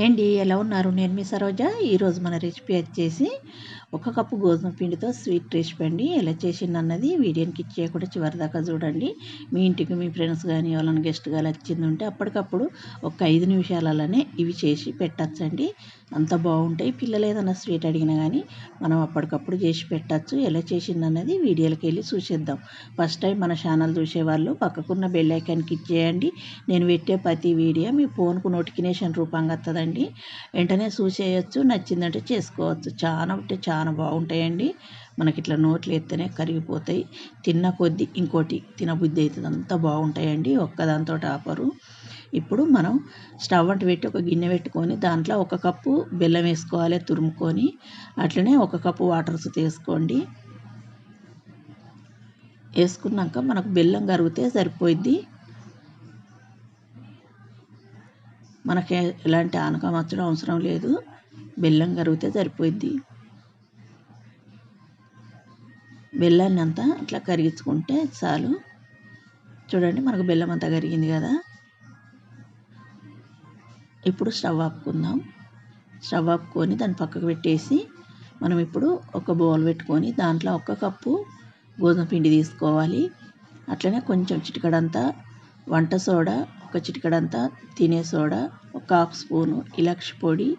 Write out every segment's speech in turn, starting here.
Hi అండి ఎలా ఉన్నారు? నేను మీ సరోజ. ఈరోజు మన రెసిపీ వచ్చేసి ఒక కప్పు గోధుమ పిండితో స్వీట్ రెసిపీ అండి. ఎలా చేసింది అన్నది వీడియోని చేయకుండా చివరి దాకా చూడండి. మీ ఇంటికి మీ ఫ్రెండ్స్ కానీ ఎవరైనా గెస్ట్ కానీ వచ్చింది ఉంటే అప్పటికప్పుడు ఒక ఐదు నిమిషాలలోనే ఇవి చేసి పెట్టచ్చండి. అంత బాగుంటాయి. పిల్లలు ఏదైనా స్వీట్ అడిగినా కానీ మనం అప్పటికప్పుడు చేసి పెట్టచ్చు. ఎలా చేసింది అన్నది వీడియోకి వెళ్ళి చూసేద్దాం. ఫస్ట్ టైం మన ఛానల్ చూసేవాళ్ళు పక్కకున్న బెల్ ఐకాన్ కిట్ చేయండి నేను పెట్టే ప్రతి వీడియో మీ ఫోన్కు నోటిఫికేషన్ రూపంగా వస్తుందండి వెంటనే చూసేయచ్చు నచ్చిందంటే చేసుకోవచ్చు. చాలా అంటే చాలా బాగుంటాయండి. మనకి ఇట్లా నోట్లు ఎత్తేనే కరిగిపోతాయి. తిన్న కొద్దీ ఇంకోటి తినబుద్ధి అవుతుంది అంతా బాగుంటాయండి. ఒక్కదాంతో ఆపరు ఇప్పుడు మనం స్టవ్ అంట పెట్టి ఒక గిన్నె పెట్టుకొని దాంట్లో ఒక కప్పు బెల్లం వేసుకోవాలి తురుముకొని. అట్లనే ఒక కప్పు వాటర్స్ తీసుకోండి. వేసుకున్నాక మనకు బెల్లం కరిగితే సరిపోయిద్ది. మనకి ఎలాంటి ఆనకమచ్చడం అవసరం లేదు. బెల్లం కరిగితే సరిపోయిద్ది. బెల్లాన్ని అంతా ఇట్లా కరిగించుకుంటే చాలు. చూడండి మనకు బెల్లం అంతా కరిగింది కదా. ఇప్పుడు స్టవ్ ఆపుకుందాం. స్టవ్ ఆపుకొని దాన్ని పక్కకు పెట్టేసి మనం ఇప్పుడు ఒక బౌల్ పెట్టుకొని దాంట్లో ఒక కప్పు గోధుమ పిండి తీసుకోవాలి. అట్లనే కొంచెం చిటికడంతా వంట సోడా ఒక చిటికడంతా తినే సోడా ఒక హాఫ్ స్పూను ఇలక్ష పొడి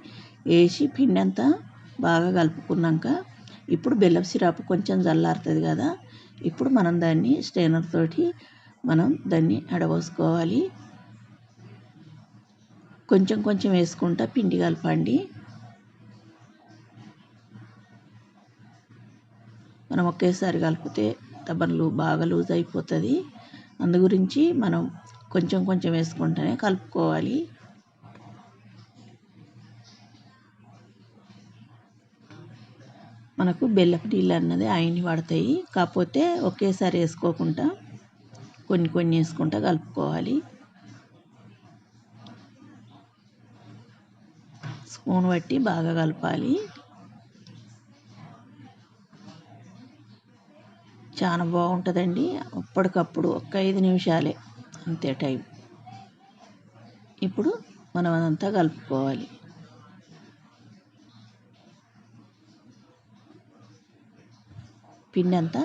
వేసి పిండి అంతా బాగా కలుపుకున్నాక ఇప్పుడు బెల్లం సిరప్ కొంచెం చల్లారుతుంది కదా ఇప్పుడు మనం దాన్ని స్టైనర్ తోటి మనం దాన్ని అడబోసుకోవాలి. కొంచెం కొంచెం వేసుకుంటా పిండి కలపండి. మనం ఒకేసారి కలిపితే తబన్లు బాగా లూజ్ అయిపోతుంది. అందు గురించి మనం కొంచెం కొంచెం వేసుకుంటూనే కలుపుకోవాలి. మనకు బెల్లపు నీళ్ళు అన్నది ఆయన్ని పడతాయి కాకపోతే ఒకేసారి వేసుకోకుండా కొన్ని కొన్ని వేసుకుంటా కలుపుకోవాలి. స్పూన్ బట్టి బాగా కలపాలి. చాలా బాగుంటుందండి. అప్పటికప్పుడు ఒక ఐదు నిమిషాలే అంతే టైం. ఇప్పుడు మనం అదంతా కలుపుకోవాలి. పిండి అంతా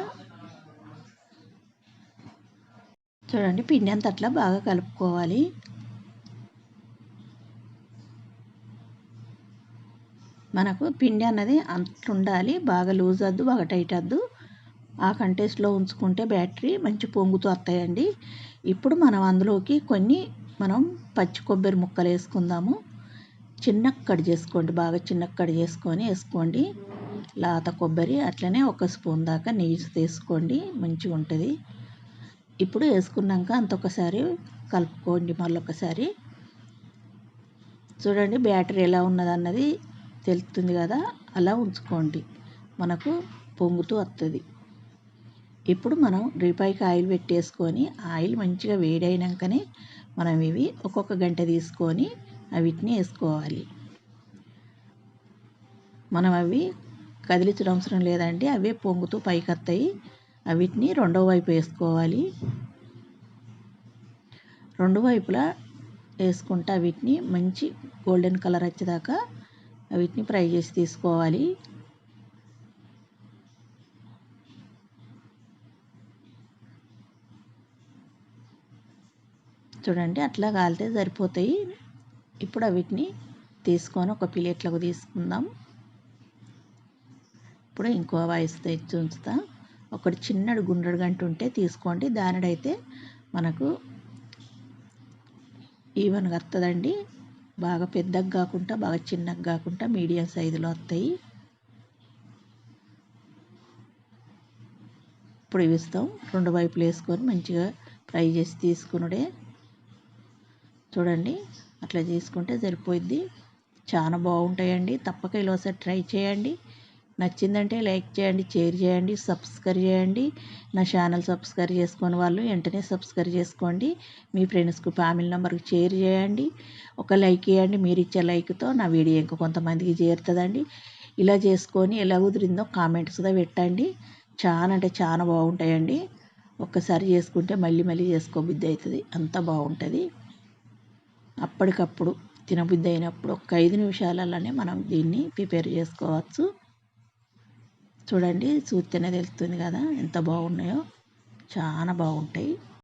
చూడండి పిండి అంతా అట్లా బాగా కలుపుకోవాలి. మనకు పిండి అన్నది అంట్లుండాలి బాగా లూజ్ వద్దు బాగా టైట్ వద్దు ఆ కంటెస్ట్లో ఉంచుకుంటే బ్యాటరీ మంచి పొంగుతూ వస్తాయండి. ఇప్పుడు మనం అందులోకి కొన్ని మనం పచ్చి కొబ్బరి ముక్కలు వేసుకుందాము. చిన్న కట్ చేసుకోండి బాగా చిన్న కట్ చేసుకొని వేసుకోండి. లాత కొబ్బరి అట్లనే ఒక స్పూన్ దాకా నెయ్యి తీసుకోండి మంచిగా ఉంటుంది. ఇప్పుడు వేసుకున్నాక అంత ఒకసారి కలుపుకోండి మళ్ళీ ఒకసారి. చూడండి బ్యాటరీ ఎలా ఉన్నదన్నది తెలుస్తుంది కదా అలా ఉంచుకోండి. మనకు పొంగుతూ వస్తుంది. ఇప్పుడు మనం రీపైకి ఆయిల్ పెట్టేసుకొని ఆయిల్ మంచిగా వేడైనాకనే మనం ఇవి ఒక్కొక్క గంట తీసుకొని వీటిని వేసుకోవాలి. మనం అవి కదిలించడం అవసరం లేదండి అవే పొంగుతూ పైకి వస్తాయి వీటిని రెండో వైపు వేసుకోవాలి. రెండు వైపులా వేసుకుంటా వీటిని మంచి గోల్డెన్ కలర్ వచ్చేదాకా వీటిని ఫ్రై చేసి తీసుకోవాలి. చూడండి అట్లా కాలితే సరిపోతాయి. ఇప్పుడు వీటిని తీసుకొని ఒక ప్లేట్లకు తీసుకుందాం. ఇప్పుడు ఇంకో వాయిస్ తెచ్చి ఉంచుతా. ఒకటి చిన్నడు గుండ్రడు గంట ఉంటే తీసుకోండి. దానిడైతే మనకు ఈవెన్గా వస్తుందండి బాగా పెద్దగా కాకుండా బాగా చిన్నగా కాకుండా మీడియం సైజులో వస్తాయి. ఇప్పుడు ఇస్తాం. రెండు వైపులు వేసుకొని మంచిగా ఫ్రై చేసి తీసుకునుడే. చూడండి అట్లా చేసుకుంటే సరిపోయిద్ది. చాలా బాగుంటాయండి. తప్పక ఇలా ఒకసారి ట్రై చేయండి. నచ్చిందంటే లైక్ చేయండి షేర్ చేయండి సబ్స్క్రైబ్ చేయండి. నా ఛానల్ సబ్స్క్రైబ్ చేసుకుని వాళ్ళు వెంటనే సబ్స్క్రైబ్ చేసుకోండి. మీ ఫ్రెండ్స్కి ఫ్యామిలీ నెంబర్కి షేర్ చేయండి. ఒక లైక్ ఇవ్వండి. మీరు ఇచ్చే లైక్తో నా వీడియో ఇంకా కొంతమందికి చేరుతుందండి. ఇలా చేసుకొని ఎలా కుదిరిందో కామెంట్స్ కూడా పెట్టండి. చాలా అంటే చాలా బాగుంటాయండి. ఒక్కసారి చేసుకుంటే మళ్ళీ మళ్ళీ చేసుకోబుద్ధి అవుతుంది. అంత బాగుంటుంది. అప్పటికప్పుడు తినబుద్ధి అయినప్పుడు ఒక ఐదు నిమిషాలలోనే మనం దీన్ని ప్రిపేర్ చేసుకోవచ్చు. చూడండి చూస్తేనే తెలుస్తుంది కదా ఎంత బాగున్నాయో. చాలా బాగుంటాయి.